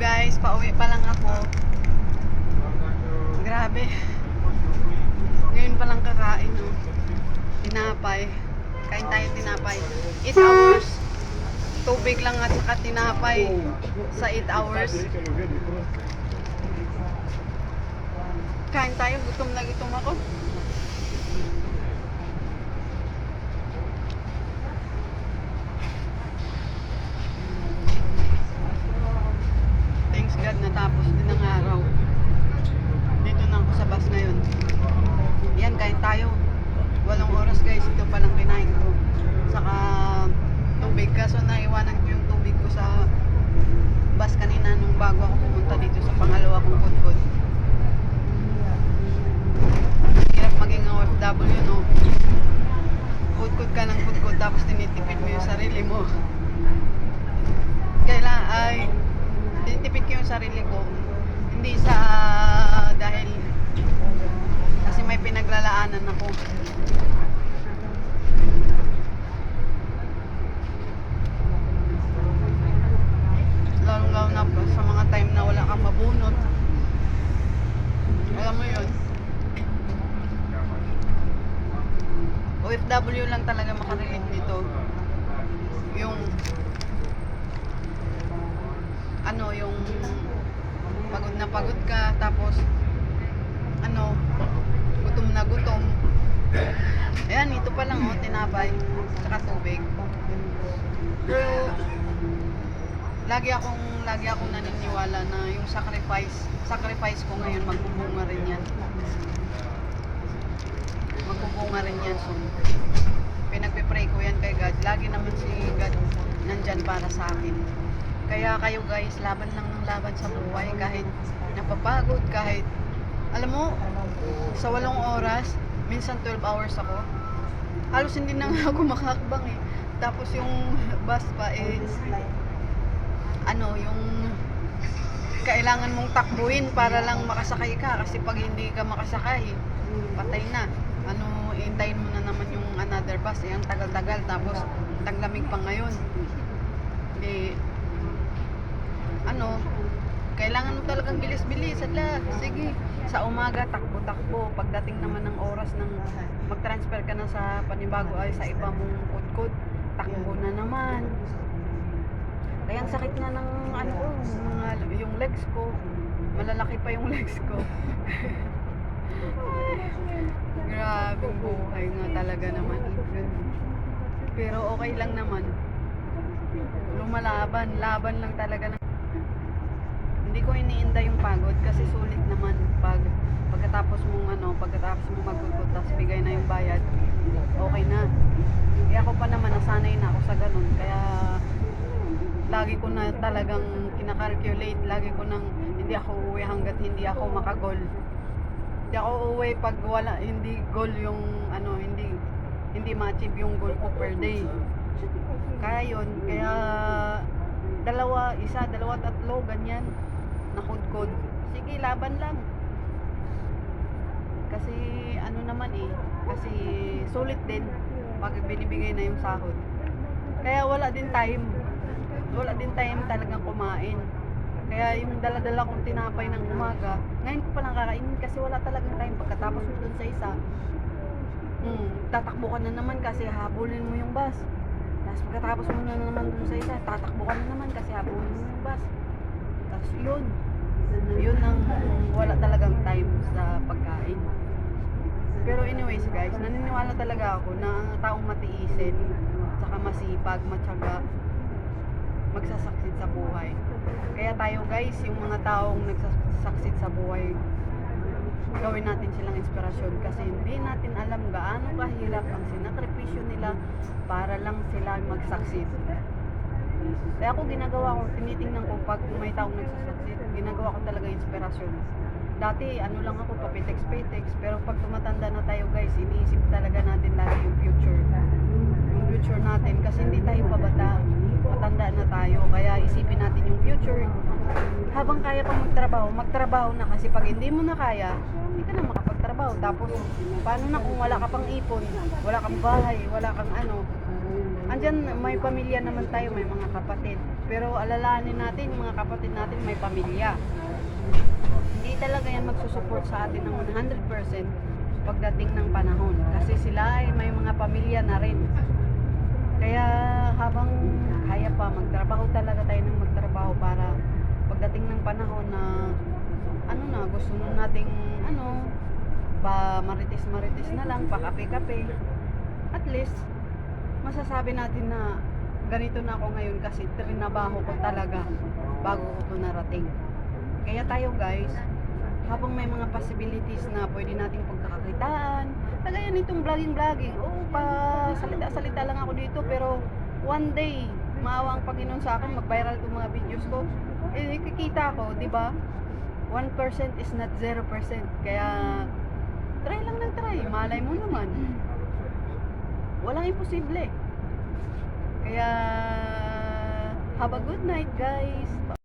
guys, pauwi pa lang ako. Grabe. Ngayon pa lang kakain, no. Tinapay. Kain tayo tinapay. 8 hours. Tubig lang at saka tinapay sa 8 hours. Kain tayo, gutom na gutom ako. Thanks God natapos din ang araw. Dito na ako sa bus ngayon. Yan, kain tayo. Walong oras guys, ito palang kinain ko. Saka tubig. Kaso naiwanan ko yung tubig ko sa bus kanina nung bago ako pumunta dito sa pangalawa kong kudkod. Hirap maging OFW, no? Kudkod ka ng kudkod tapos tinitipid mo yung sarili mo. Kailan ay tinitipid ko yung sarili ko. Hindi sa dahil kasi may pinaglalaanan ako. Lalo-lalo na po sa mga time na wala kang mabunot. Alam mo yun. OFW lang talaga makarelate nito. Yung ano, yung pagod na pagod ka, tapos ano, gutom na gutom. Ayan, ito pa lang oh, tinapay, saka tubig. Pero, lagi akong, lagi akong naniniwala na yung sacrifice, sacrifice ko ngayon, magbubunga rin yan. Magbubunga rin yan soon. Pinagpipray ko yan kay God. Lagi naman si God nandyan para sa akin. Kaya kayo guys, laban lang ng laban sa buhay kahit napapagod, kahit alam mo, sa walong oras, minsan 12 hours ako. Halos hindi na nga ako makakbang eh. Tapos yung bus pa is ano, yung kailangan mong takbuhin para lang makasakay ka kasi pag hindi ka makasakay, patay na. Ano, hintayin mo na naman yung another bus, eh, ang tagal-tagal tapos taglamig pa ngayon. Di, ano, kailangan mo talagang bilis-bilis. Ala, sige, sa umaga, takbo-takbo. Pagdating naman ng oras ng mag-transfer ka na sa panibago ay sa iba mong kudkod, takbo na naman. Kaya ang sakit na ng ano ko, mga, yung legs ko. Malalaki pa yung legs ko. Grabe buhay nga talaga naman. Pero okay lang naman. Lumalaban, laban lang talaga ng hindi ko iniinda yung pagod kasi sulit naman pag pagkatapos mong ano, pagkatapos mong magugod tapos bigay na yung bayad, okay na. Kaya ako pa naman nasanay na ako sa ganun. Kaya lagi ko na talagang kinakalculate, lagi ko nang hindi ako uuwi hanggat hindi ako makagol. Hindi ako uuwi pag wala, hindi goal yung ano, hindi hindi ma-achieve yung goal ko per day. Kaya yun, kaya dalawa, isa, dalawa, tatlo, ganyan, nakudkod. Sige, laban lang. Kasi ano naman eh, kasi sulit din pag binibigay na yung sahod. Kaya wala din time. Wala din time talagang kumain. Kaya yung dala-dala kong tinapay ng umaga, ngayon ko pa lang kakainin kasi wala talagang time. Pagkatapos mo dun sa isa, hmm, tatakbo ka na naman kasi habulin mo yung bus. Tapos pagkatapos mo na naman dun sa isa, tatakbo ka na naman kasi habulin mo yung bus. Tapos yun, yun ang wala talagang time sa pagkain. Pero anyways guys, naniniwala talaga ako na ang taong matiisin, saka masipag, matyaga, magsasaksid sa buhay. Kaya tayo guys, yung mga taong nagsasaksid sa buhay, gawin natin silang inspirasyon kasi hindi natin alam gaano kahirap ang sinakripisyo nila para lang sila mag-succeed. Kaya ako ginagawa ko, tinitingnan ko pag may taong nagsasucceed, ginagawa ko talaga inspirasyon. Dati ano lang ako, papitex-pitex, pero pag tumatanda na tayo guys, iniisip talaga natin lagi yung future. Yung future natin kasi hindi tayo pabata, matanda na tayo, kaya isipin natin yung future. Habang kaya pang magtrabaho, magtrabaho na kasi pag hindi mo na kaya, hindi ka na makapagtrabaho. Tapos, paano na kung wala ka pang ipon, wala kang bahay, wala kang ano, andyan may pamilya naman tayo, may mga kapatid. Pero alalahanin natin, mga kapatid natin may pamilya. Hindi talaga yan magsusupport sa atin ng 100% pagdating ng panahon. Kasi sila ay may mga pamilya na rin. Kaya habang kaya pa, magtrabaho talaga tayo ng magtrabaho para pagdating ng panahon na ano na, gusto na nating ano, pa marites-marites na lang, pa kape-kape. At least, masasabi natin na ganito na ako ngayon kasi trinabaho ko talaga bago ko narating. Kaya tayo guys, habang may mga possibilities na pwede nating pagkakakitaan, kagaya nitong vlogging-vlogging, oo pa, salita-salita lang ako dito, pero one day, maawa ang Panginoon sa akin, mag-viral itong mga videos ko, eh, kikita ko, di ba? 1% is not 0%. Kaya, try lang ng try. Malay mo naman. Walang imposible. Kaya, have a good night, guys.